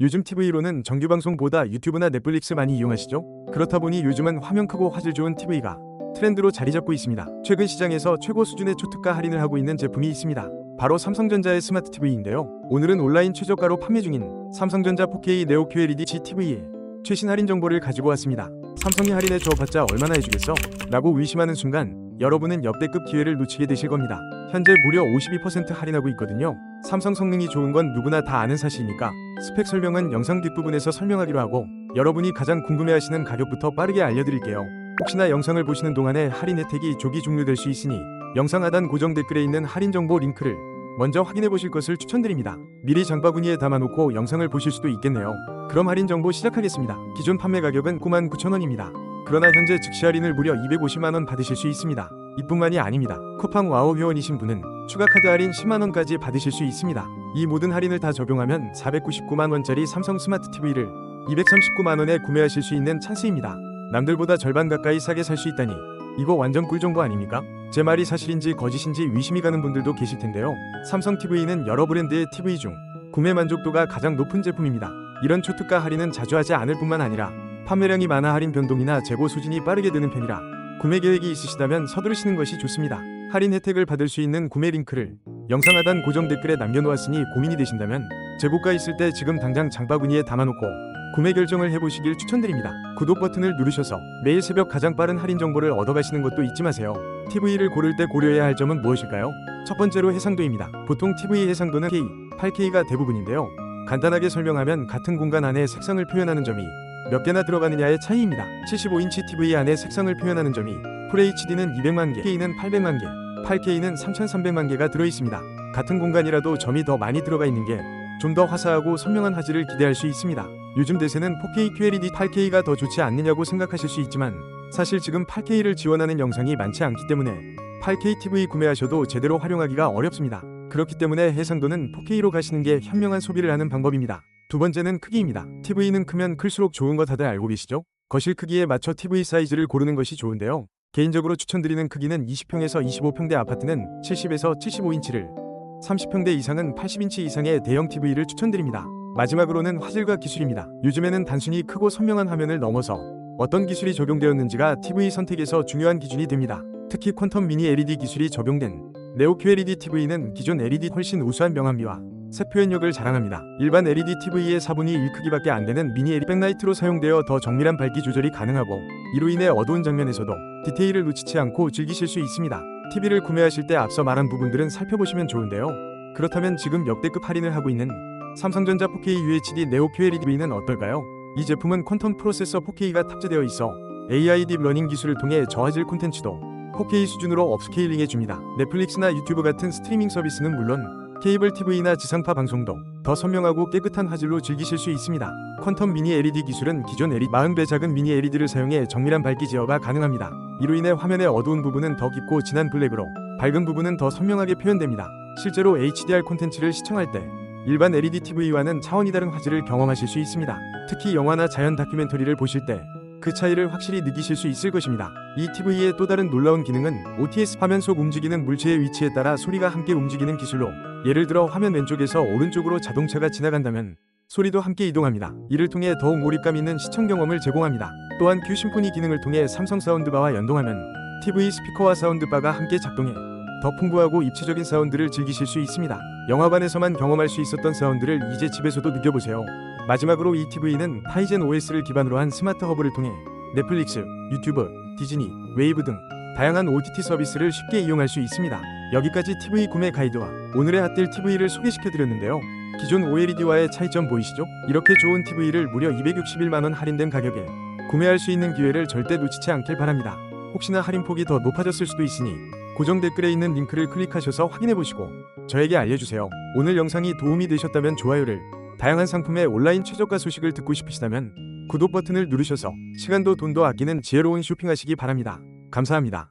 요즘 TV로는 정규방송보다 유튜브나 넷플릭스 많이 이용하시죠? 그렇다 보니 요즘은 화면 크고 화질 좋은 TV가 트렌드로 자리 잡고 있습니다. 최근 시장에서 최고 수준의 초특가 할인을 하고 있는 제품이 있습니다. 바로 삼성전자의 스마트 TV인데요. 오늘은 온라인 최저가로 판매 중인 삼성전자 4K 네오 QLED GTV의 최신 할인 정보를 가지고 왔습니다. 삼성이 할인해 줘봤자 얼마나 해주겠어? 라고 의심하는 순간 여러분은 역대급 기회를 놓치게 되실 겁니다. 현재 무려 52% 할인하고 있거든요. 삼성 성능이 좋은 건 누구나 다 아는 사실이니까 스펙 설명은 영상 뒷부분에서 설명하기로 하고 여러분이 가장 궁금해하시는 가격부터 빠르게 알려드릴게요. 혹시나 영상을 보시는 동안에 할인 혜택이 조기 종료될 수 있으니 영상 하단 고정 댓글에 있는 할인 정보 링크를 먼저 확인해 보실 것을 추천드립니다. 미리 장바구니에 담아놓고 영상을 보실 수도 있겠네요. 그럼 할인 정보 시작하겠습니다. 기존 판매 가격은 99,000원입니다. 그러나 현재 즉시 할인을 무려 250만원 받으실 수 있습니다. 이뿐만이 아닙니다. 쿠팡 와우 회원이신 분은 추가 카드 할인 10만원까지 받으실 수 있습니다. 이 모든 할인을 다 적용하면 499만원짜리 삼성 스마트 TV를 239만원에 구매하실 수 있는 찬스입니다. 남들보다 절반 가까이 싸게 살 수 있다니 이거 완전 꿀정보 아닙니까? 제 말이 사실인지 거짓인지 의심이 가는 분들도 계실 텐데요. 삼성 TV는 여러 브랜드의 TV 중 구매 만족도가 가장 높은 제품입니다. 이런 초특가 할인은 자주 하지 않을 뿐만 아니라 판매량이 많아 할인 변동이나 재고 수진이 빠르게 되는 편이라 구매 계획이 있으시다면 서두르시는 것이 좋습니다. 할인 혜택을 받을 수 있는 구매 링크를 영상 하단 고정 댓글에 남겨놓았으니 고민이 되신다면 재고가 있을 때 지금 당장 장바구니에 담아놓고 구매 결정을 해보시길 추천드립니다. 구독 버튼을 누르셔서 매일 새벽 가장 빠른 할인 정보를 얻어가시는 것도 잊지 마세요. TV를 고를 때 고려해야 할 점은 무엇일까요? 첫 번째로 해상도입니다. 보통 TV 해상도는 K, 8K가 대부분인데요. 간단하게 설명하면 같은 공간 안에 색상을 표현하는 점이 몇 개나 들어가느냐의 차이입니다. 75인치 TV 안에 색상을 표현하는 점이 FHD는 200만 개, K는 800만 개, 8K는 3,300만 개가 들어 있습니다. 같은 공간이라도 점이 더 많이 들어가 있는 게 좀 더 화사하고 선명한 화질을 기대할 수 있습니다. 요즘 대세는 4K QLED 8K가 더 좋지 않느냐고 생각하실 수 있지만 사실 지금 8K를 지원하는 영상이 많지 않기 때문에 8K TV 구매하셔도 제대로 활용하기가 어렵습니다. 그렇기 때문에 해상도는 4K로 가시는 게 현명한 소비를 하는 방법입니다. 두 번째는 크기입니다. TV는 크면 클수록 좋은 거 다들 알고 계시죠? 거실 크기에 맞춰 TV 사이즈를 고르는 것이 좋은데요. 개인적으로 추천드리는 크기는 20평에서 25평대 아파트는 70에서 75인치를 30평대 이상은 80인치 이상의 대형 TV를 추천드립니다. 마지막으로는 화질과 기술입니다. 요즘에는 단순히 크고 선명한 화면을 넘어서 어떤 기술이 적용되었는지가 TV 선택에서 중요한 기준이 됩니다. 특히 퀀텀 미니 LED 기술이 적용된 네오 QLED TV는 기존 LED 훨씬 우수한 명암비와 색 표현력을 자랑합니다. 일반 LED TV의 4분의 1 크기밖에 안 되는 미니 LED 백라이트로 사용되어 더 정밀한 밝기 조절이 가능하고 이로 인해 어두운 장면에서도 디테일을 놓치지 않고 즐기실 수 있습니다. TV를 구매하실 때 앞서 말한 부분들은 살펴보시면 좋은데요. 그렇다면 지금 역대급 할인을 하고 있는 삼성전자 4K UHD 네오 QLED TV는 어떨까요? 이 제품은 퀀텀 프로세서 4K가 탑재되어 있어 AI 딥러닝 기술을 통해 저화질 콘텐츠도 4K 수준으로 업스케일링해 줍니다. 넷플릭스나 유튜브 같은 스트리밍 서비스는 물론 케이블 TV나 지상파 방송도 더 선명하고 깨끗한 화질로 즐기실 수 있습니다. 퀀텀 미니 LED 기술은 기존 LED 40배 작은 미니 LED를 사용해 정밀한 밝기 제어가 가능합니다. 이로 인해 화면의 어두운 부분은 더 깊고 진한 블랙으로 밝은 부분은 더 선명하게 표현됩니다. 실제로 HDR 콘텐츠를 시청할 때 일반 LED TV와는 차원이 다른 화질을 경험하실 수 있습니다. 특히 영화나 자연 다큐멘터리를 보실 때 그 차이를 확실히 느끼실 수 있을 것입니다. 이 TV의 또 다른 놀라운 기능은 OTS 화면 속 움직이는 물체의 위치에 따라 소리가 함께 움직이는 기술로 예를 들어 화면 왼쪽에서 오른쪽으로 자동차가 지나간다면 소리도 함께 이동합니다. 이를 통해 더욱 몰입감 있는 시청 경험을 제공합니다. 또한 큐 심포니 기능을 통해 삼성 사운드바와 연동하면 TV 스피커와 사운드바가 함께 작동해 더 풍부하고 입체적인 사운드를 즐기실 수 있습니다. 영화관에서만 경험할 수 있었던 사운드를 이제 집에서도 느껴보세요. 마지막으로 이 TV는 타이젠 OS를 기반으로 한 스마트 허브를 통해 넷플릭스, 유튜브, 디즈니, 웨이브 등 다양한 OTT 서비스를 쉽게 이용할 수 있습니다. 여기까지 TV 구매 가이드와 오늘의 핫딜 TV를 소개시켜드렸는데요. 기존 OLED와의 차이점 보이시죠? 이렇게 좋은 TV를 무려 261만원 할인된 가격에 구매할 수 있는 기회를 절대 놓치지 않길 바랍니다. 혹시나 할인폭이 더 높아졌을 수도 있으니 고정 댓글에 있는 링크를 클릭하셔서 확인해보시고 저에게 알려주세요. 오늘 영상이 도움이 되셨다면 좋아요를 다양한 상품의 온라인 최저가 소식을 듣고 싶으시다면 구독 버튼을 누르셔서 시간도 돈도 아끼는 지혜로운 쇼핑하시기 바랍니다. 감사합니다.